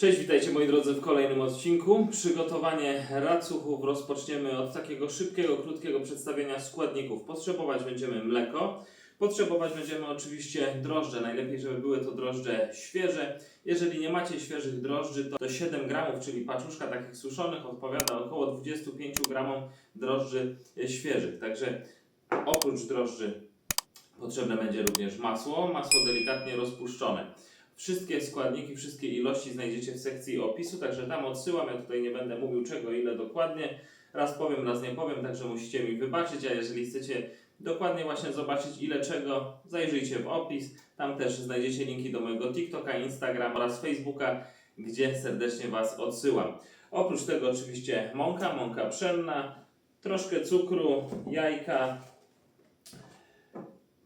Cześć, witajcie moi drodzy w kolejnym odcinku. Przygotowanie racuchów rozpoczniemy od takiego szybkiego, krótkiego przedstawienia składników. Potrzebować będziemy mleko, potrzebować będziemy oczywiście drożdże. Najlepiej, żeby były to drożdże świeże. Jeżeli nie macie świeżych drożdży, to 7 gramów, czyli paczuszka takich suszonych odpowiada około 25 gramom drożdży świeżych. Także oprócz drożdży potrzebne będzie również masło, masło delikatnie rozpuszczone. Wszystkie składniki, wszystkie ilości znajdziecie w sekcji opisu, także tam odsyłam. Ja tutaj nie będę mówił czego, ile dokładnie. Raz powiem, raz nie powiem, także musicie mi wybaczyć. A jeżeli chcecie dokładnie właśnie zobaczyć ile czego, zajrzyjcie w opis. Tam też znajdziecie linki do mojego TikToka, Instagrama oraz Facebooka, gdzie serdecznie Was odsyłam. Oprócz tego oczywiście mąka, mąka pszenna, troszkę cukru, jajka,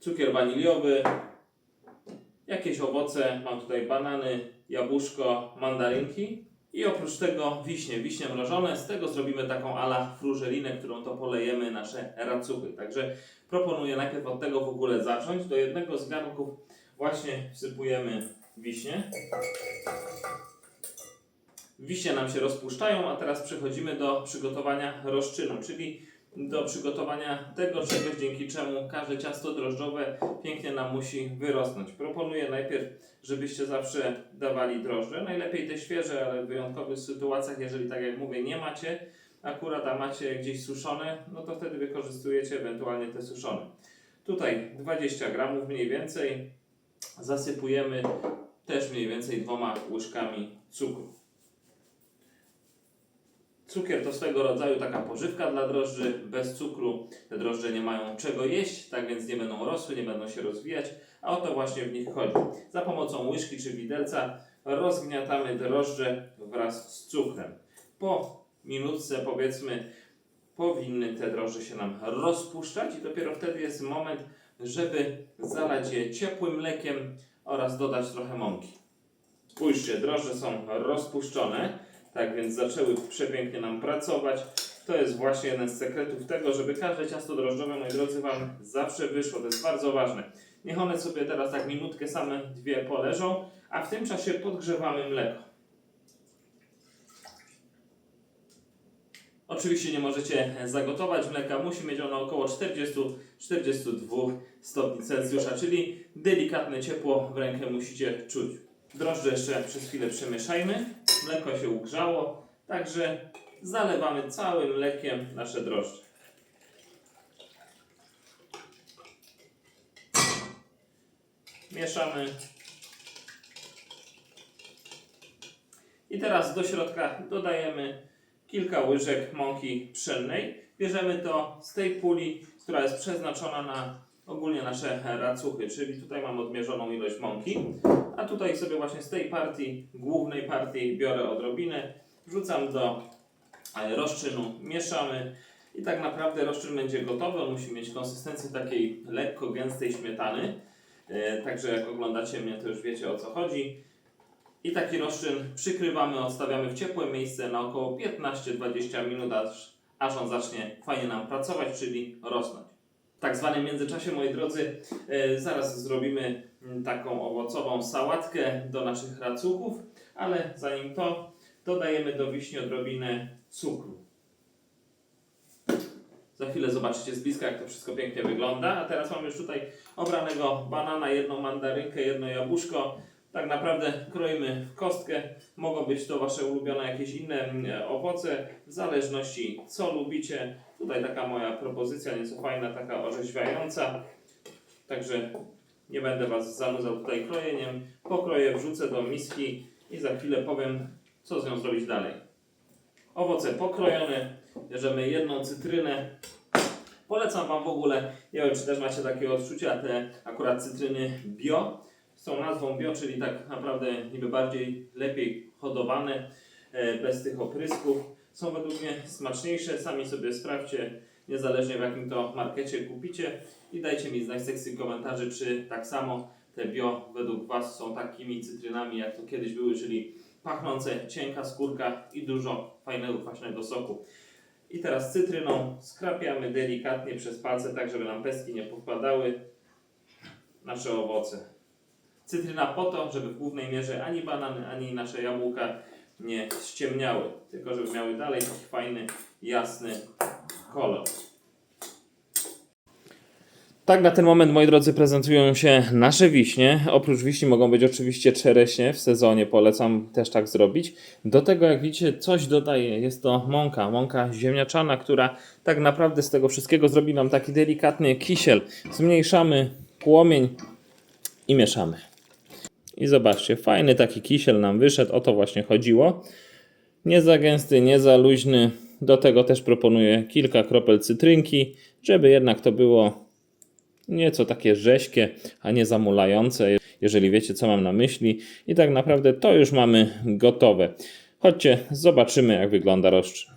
cukier waniliowy, jakieś owoce, mam tutaj banany, jabłuszko, mandarynki i oprócz tego wiśnie, wiśnie mrożone, z tego zrobimy taką ala frużelinę, którą to polejemy nasze racuchy. Także proponuję najpierw od tego w ogóle zacząć. Do jednego z garnków właśnie wsypujemy wiśnie. Wiśnie nam się rozpuszczają, a teraz przechodzimy do przygotowania rozczynu, czyli do przygotowania tego czegoś, dzięki czemu każde ciasto drożdżowe pięknie nam musi wyrosnąć. Proponuję najpierw, żebyście zawsze dawali drożdże, najlepiej te świeże, ale w wyjątkowych sytuacjach, jeżeli tak jak mówię, nie macie, akurat a macie gdzieś suszone, no to wtedy wykorzystujecie ewentualnie te suszone. Tutaj 20 gramów mniej więcej zasypujemy też mniej więcej dwoma łyżkami cukru. Cukier to swego rodzaju taka pożywka dla drożdży. Bez cukru te drożdże nie mają czego jeść, tak więc nie będą rosły, nie będą się rozwijać, a o to właśnie w nich chodzi. Za pomocą łyżki czy widelca rozgniatamy drożdże wraz z cukrem. Po minutce powiedzmy powinny te drożdże się nam rozpuszczać i dopiero wtedy jest moment, żeby zalać je ciepłym mlekiem oraz dodać trochę mąki. Spójrzcie, drożdże są rozpuszczone, tak więc zaczęły przepięknie nam pracować. To jest właśnie jeden z sekretów tego, żeby każde ciasto drożdżowe, moi drodzy, Wam zawsze wyszło. To jest bardzo ważne. Niech one sobie teraz tak minutkę same dwie poleżą, a w tym czasie podgrzewamy mleko. Oczywiście nie możecie zagotować mleka, musi mieć ono około 40-42 stopni Celsjusza, czyli delikatne ciepło w rękę musicie czuć. Drożdże jeszcze przez chwilę przemieszajmy. Mleko się ugrzało, także zalewamy całym mlekiem nasze drożdże. Mieszamy. I teraz do środka dodajemy kilka łyżek mąki pszennej. Bierzemy to z tej puli, która jest przeznaczona na ogólnie nasze racuchy, czyli tutaj mam odmierzoną ilość mąki, a tutaj sobie właśnie z tej partii, głównej partii biorę odrobinę, wrzucam do e, rozczynu, mieszamy i tak naprawdę rozczyn będzie gotowy, on musi mieć konsystencję takiej lekko gęstej śmietany, E, także jak oglądacie mnie to już wiecie o co chodzi. I taki rozczyn przykrywamy, odstawiamy w ciepłe miejsce na około 15-20 minut, aż, aż on zacznie fajnie nam pracować, czyli rosnąć. Tak zwanym międzyczasie, moi drodzy, e, zaraz zrobimy mm, taką owocową sałatkę do naszych racuchów, ale zanim to, dodajemy do wiśni odrobinę cukru. Za chwilę zobaczycie z bliska, jak to wszystko pięknie wygląda. A teraz mam już tutaj obranego banana, jedną mandarynkę, jedno jabłuszko. Tak naprawdę kroimy w kostkę. Mogą być to Wasze ulubione jakieś inne mm, owoce, w zależności co lubicie. Tutaj taka moja propozycja, nieco fajna, taka orzeźwiająca. Także nie będę Was zanudzał tutaj krojeniem. Pokroję, wrzucę do miski i za chwilę powiem, co z nią zrobić dalej. Owoce pokrojone, bierzemy jedną cytrynę. Polecam Wam w ogóle, nie wiem czy też macie takie odczucia, te akurat cytryny bio. Tą nazwą bio, czyli tak naprawdę niby bardziej lepiej hodowane, e, bez tych oprysków. Są według mnie smaczniejsze, sami sobie sprawdźcie, niezależnie w jakim to markecie kupicie i dajcie mi znać w sekcji komentarzy, czy tak samo te bio według Was są takimi cytrynami, jak to kiedyś były, czyli pachnące, cienka skórka i dużo fajnego, kwaśnego soku. I teraz cytryną skrapiamy delikatnie przez palce, tak żeby nam pestki nie podpadały nasze owoce. Cytryna po to, żeby w głównej mierze ani banany, ani nasze jabłka nie ściemniały, tylko żeby miały dalej taki fajny, jasny kolor. Tak na ten moment, moi drodzy, prezentują się nasze wiśnie. Oprócz wiśni mogą być oczywiście czereśnie w sezonie, polecam też tak zrobić. Do tego, jak widzicie, coś dodaję. Jest to mąka, mąka ziemniaczana, która tak naprawdę z tego wszystkiego zrobi nam taki delikatny kisiel. Zmniejszamy płomień i mieszamy. I zobaczcie, fajny taki kisiel nam wyszedł, o to właśnie chodziło. Nie za gęsty, nie za luźny. Do tego też proponuję kilka kropel cytrynki, żeby jednak to było nieco takie rześkie, a nie zamulające, jeżeli wiecie, co mam na myśli. I tak naprawdę to już mamy gotowe. Chodźcie, zobaczymy, jak wygląda rozczyn.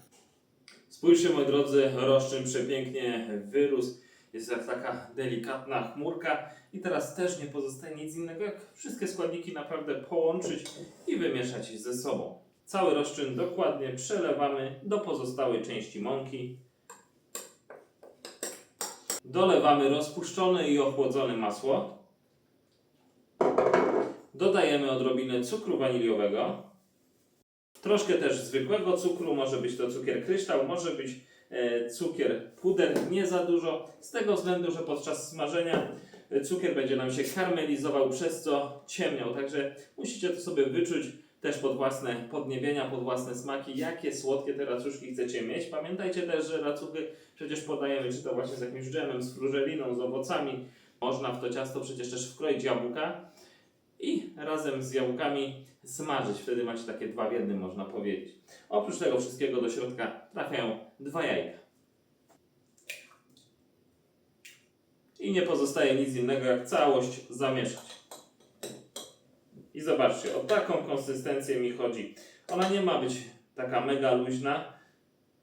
Spójrzcie, moi drodzy, rozczyn przepięknie wyrósł. Jest jak taka delikatna chmurka. I teraz też nie pozostaje nic innego, jak wszystkie składniki naprawdę połączyć i wymieszać ze sobą. Cały rozczyn dokładnie przelewamy do pozostałej części mąki. Dolewamy rozpuszczone i ochłodzone masło. Dodajemy odrobinę cukru waniliowego. Troszkę też zwykłego cukru, może być to cukier kryształ, może być cukier puder, nie za dużo, z tego względu, że podczas smażenia e, cukier będzie nam się karmelizował, przez co ciemniał. Także musicie to sobie wyczuć też pod własne podniebienia, pod własne smaki, jakie słodkie te racuszki chcecie mieć. Pamiętajcie też, że racuchy przecież podajemy, czy to właśnie z jakimś dżemem, z frużeliną, z owocami. Można w to ciasto przecież też wkroić jabłka i razem z jabłkami smażyć. Wtedy macie takie dwa w jednym, można powiedzieć. Oprócz tego wszystkiego do środka trafiają dwa jajka. I nie pozostaje nic innego, jak całość zamieszać. I zobaczcie, o taką konsystencję mi chodzi. Ona nie ma być taka mega luźna.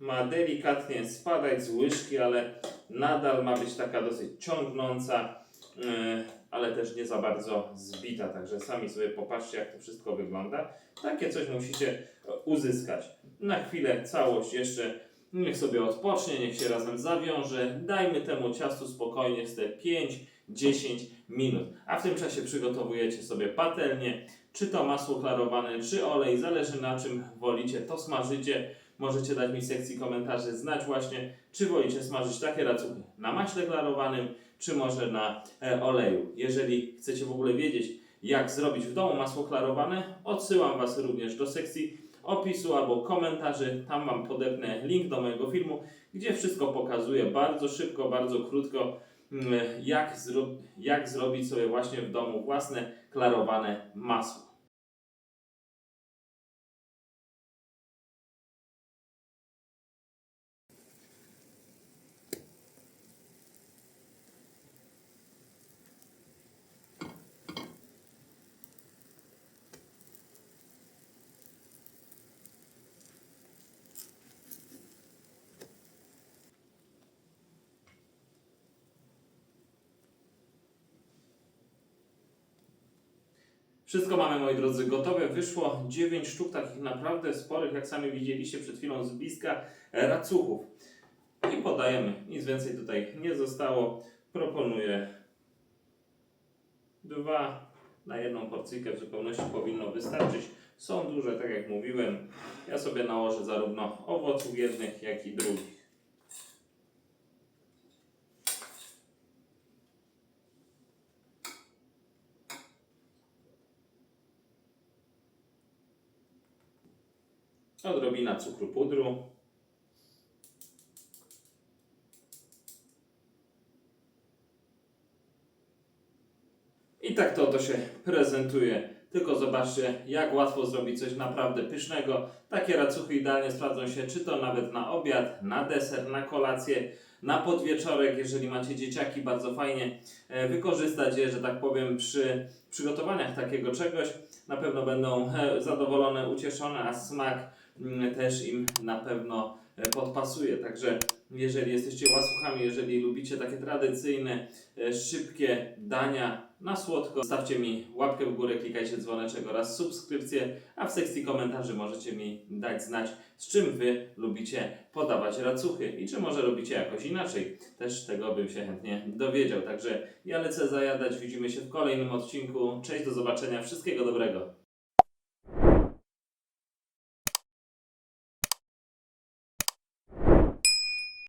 Ma delikatnie spadać z łyżki, ale nadal ma być taka dosyć ciągnąca, yy, ale też nie za bardzo zbita. Także sami sobie popatrzcie, jak to wszystko wygląda. Takie coś musicie uzyskać. Na chwilę całość jeszcze niech sobie odpocznie, niech się razem zawiąże. Dajmy temu ciastu spokojnie z te 5-10 minut. A w tym czasie przygotowujecie sobie patelnię, czy to masło klarowane, czy olej, zależy na czym wolicie, to smażycie. Możecie dać mi w sekcji komentarzy znać właśnie, czy wolicie smażyć takie racuchy na maśle klarowanym, czy może na e, oleju. Jeżeli chcecie w ogóle wiedzieć, jak zrobić w domu masło klarowane, odsyłam Was również do sekcji opisu albo komentarzy. Tam Wam podepnę link do mojego filmu, gdzie wszystko pokazuję bardzo szybko, bardzo krótko, mm, jak, zro jak zrobić sobie właśnie w domu własne klarowane masło. Wszystko mamy, moi drodzy, gotowe. Wyszło 9 sztuk takich naprawdę sporych, jak sami widzieliście przed chwilą z bliska, e, racuchów. I podajemy. Nic więcej tutaj nie zostało. Proponuję dwa na jedną porcyjkę w zupełności powinno wystarczyć. Są duże, tak jak mówiłem. Ja sobie nałożę zarówno owoców jednych, jak i drugich. Odrobina cukru pudru. I tak to oto się prezentuje. Tylko zobaczcie, jak łatwo zrobić coś naprawdę pysznego. Takie racuchy idealnie sprawdzą się, czy to nawet na obiad, na deser, na kolację, na podwieczorek, jeżeli macie dzieciaki, bardzo fajnie e, wykorzystać je, że tak powiem, przy przygotowaniach takiego czegoś. Na pewno będą e, zadowolone, ucieszone, a smak też im na pewno e, podpasuje. Także jeżeli jesteście łasuchami, jeżeli lubicie takie tradycyjne, e, szybkie dania, na słodko. Stawcie mi łapkę w górę, klikajcie dzwoneczek oraz subskrypcję, a w sekcji komentarzy możecie mi dać znać, z czym Wy lubicie podawać racuchy i czy może robicie jakoś inaczej. Też tego bym się chętnie dowiedział. Także ja lecę zajadać, widzimy się w kolejnym odcinku. Cześć, do zobaczenia, wszystkiego dobrego.